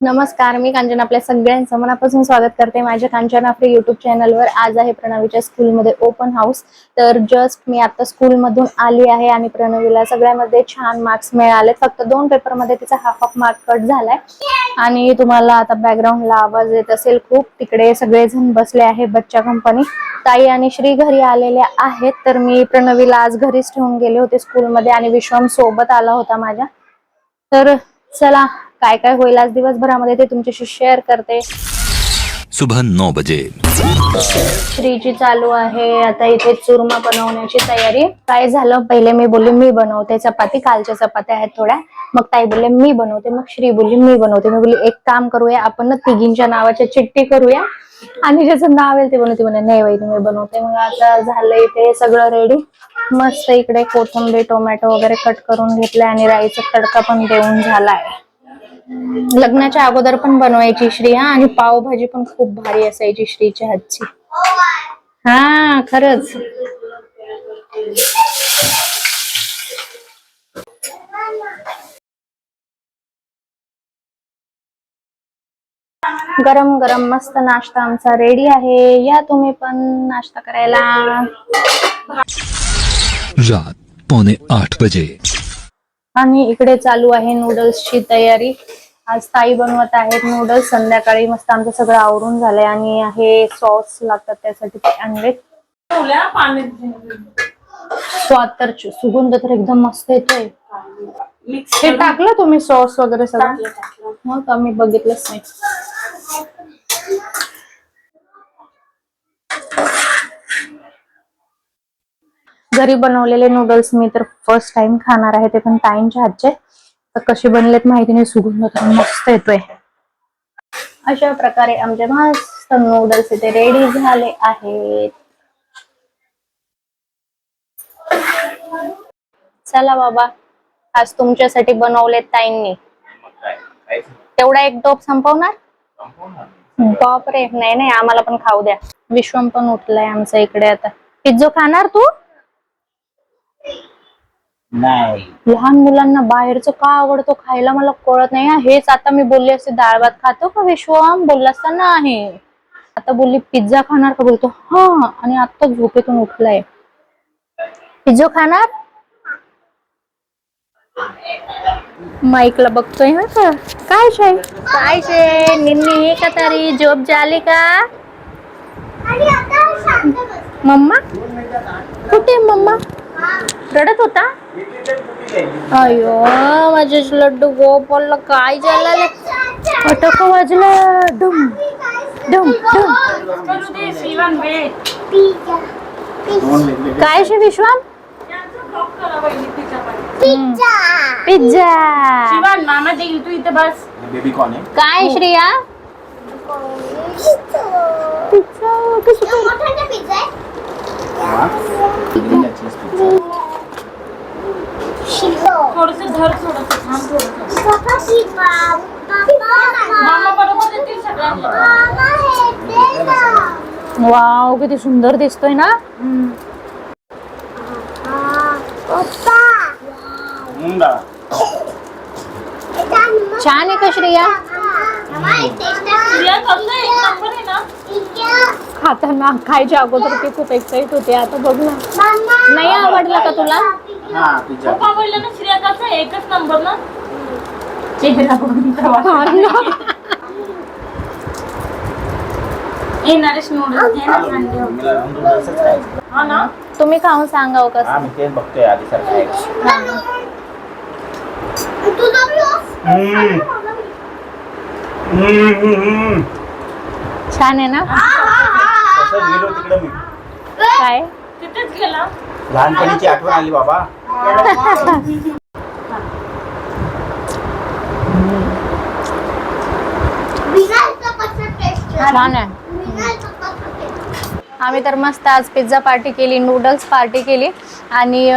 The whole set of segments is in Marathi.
नमस्कार मी कांचन आपल्या सगळ्यांचं मनापासून स्वागत करते माझ्या कांचन आपल्या युट्यूब चॅनलवर आज आहे प्रणवीच्या स्कूलमध्ये ओपन हाऊस तर जस्ट मी आता स्कूलमधून आली आहे आणि प्रणवीला सगळ्यामध्ये छान मार्क्स मिळाले फक्त दोन पेपरमध्ये तिचा हाफ हाफ मार्क कट झालाय. आणि तुम्हाला आता बॅकग्राऊंडला आवाज येत असेल खूप. तिकडे सगळेजण बसले आहे बच्चा कंपनी ताई आणि श्री घरी आलेल्या आहेत. तर मी प्रणवीला आज घरीच ठेवून गेले होते स्कूलमध्ये आणि विश्वम सोबत आला होता माझ्या. तर चला काय काय होईल आज दिवसभरामध्ये ते तुमच्याशी शेअर करते. सुबह नौ बजे. श्रीची चालू आहे. आता इथे चुरमा बनवण्याची तयारी. काय झालं? पहिले मी बोलले मी बनवते चपाती. कालच्या चपात्या आहेत थोड्या. मग ताई बोलले मी बनवते. मग श्री बोलली मी बनवते. मी बोलली एक काम करूया आपण ना तिघींच्या नावाच्या चिठ्ठी करूया आणि ज्याचं नाव येईल ते बनवते. म्हणे नाही वैद्य मी बनवते. मग आता झालंय ते सगळं रेडी मस्त इकडे कोथिंबीर टोमॅटो वगैरे कट करून घेतलंय आणि राईचा तडका पण देऊन झालाय. लग्नाच्या अगोदर पण बनवायची श्री हा आणि पावभाजी पण खूप भारी असायची श्रीच्या हातची. हा खरंच. गरम गरम मस्त नाश्ता आमचा रेडी आहे. या तुम्ही पण नाश्ता करायला. रात पौने आठ बजे. आणि इकडे चालू आहे नूडल्सची तयारी. आज ताई बनवत आहेत नूडल्स संध्याकाळी मस्त आमचं सगळं आवरून झालंय आणि हे सॉस लागतात त्यासाठी ते आणले स्वाद तर सुगंध तर एकदम मस्त येतोय. मिक्स हे टाकलं तुम्ही सॉस वगैरे सगळं? मग आम्ही बघितलंच नाही. घरी बनवलेले नूडल्स मी तर फर्स्ट टाइम खाणार आहे ते पण ताईंच्या हातचे. तर कसे बनलेत माहिती नाही सुगंध तर मस्त येतोय. अशा प्रकारे आमचे मस्त नूडल्स इथे रेडी झाले आहेत. चला बाबा आज तुमच्यासाठी बनवले ताईंनी. तेवढा एक टोप संपवणार? बापरे नाही नाही आम्हाला पण खाऊ द्या. विश्वम पण उठलाय आमचा इकडे आता. पिझ्झो खाणार तू? नाही. लहान मुलांना बाहेरचं का आवडतो खायला मला कळत नाही. हेच आता मी बोलले असते डाळ भात खातो का विश्वम? बोलला असता नाही. आता बोलली पिझ्झा खाणार का? बोलतो हा. आणि आता झोपेतून उठलाय. पिझ्झो खाणार? माईकला बघतोय हा का? काय शे? काय शे? निन्नी हे का तारी? जॉब झाली का? मम्मा? कुठे मम्मा? रडत होता? अयो माझे लड्डू गोपालला काय झालं? अटक वाजलं डुम डुम डुम. काय शे विश्वाम पिझ्झा. मामा देईल तू इथे बस. बेबी कॉन आहे? काय श्रेया? पिझ्झा. कसं थोडस मामा बरोबर येतील सगळ्यांना. वाव किती सुंदर दिसतोय ना? मुंडा छान आहे का श्रेया? खाताना खायच्या अगोदर ते खूप एक्साइट होते. आता बघ ना. नाही आवडलं का तुला? हा पिझ्झा. खूप आवडलं ना श्रेया? एकच नंबर ना? चेहरा बघून नूडल्स घे ना. हा ना? तुम्ही खाऊन सांगाव हा कसं मी तेच बघतोय आधी सारखं छान आहे ना? तसंच गेलो तिकडे मी. काय? तिथेच गेला. लहानपणीची आठवण आली बाबा. छान आहे. आम्ही तर मस्त आज पिझ्झा पार्टी केली नूडल्स पार्टी केली. आणि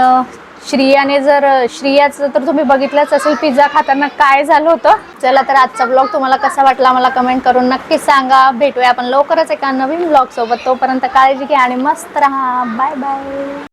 श्रियाने जर श्रियाचं तर तुम्ही बघितलंच असेल पिझ्झा खाताना काय झालं होतं. चला तर आजचा ब्लॉग तुम्हाला कसा वाटला मला कमेंट करून नक्की सांगा. भेटूया आपण लवकरच एका नवीन ब्लॉगसोबत तोपर्यंत काळजी घ्या आणि मस्त राहा. Bye bye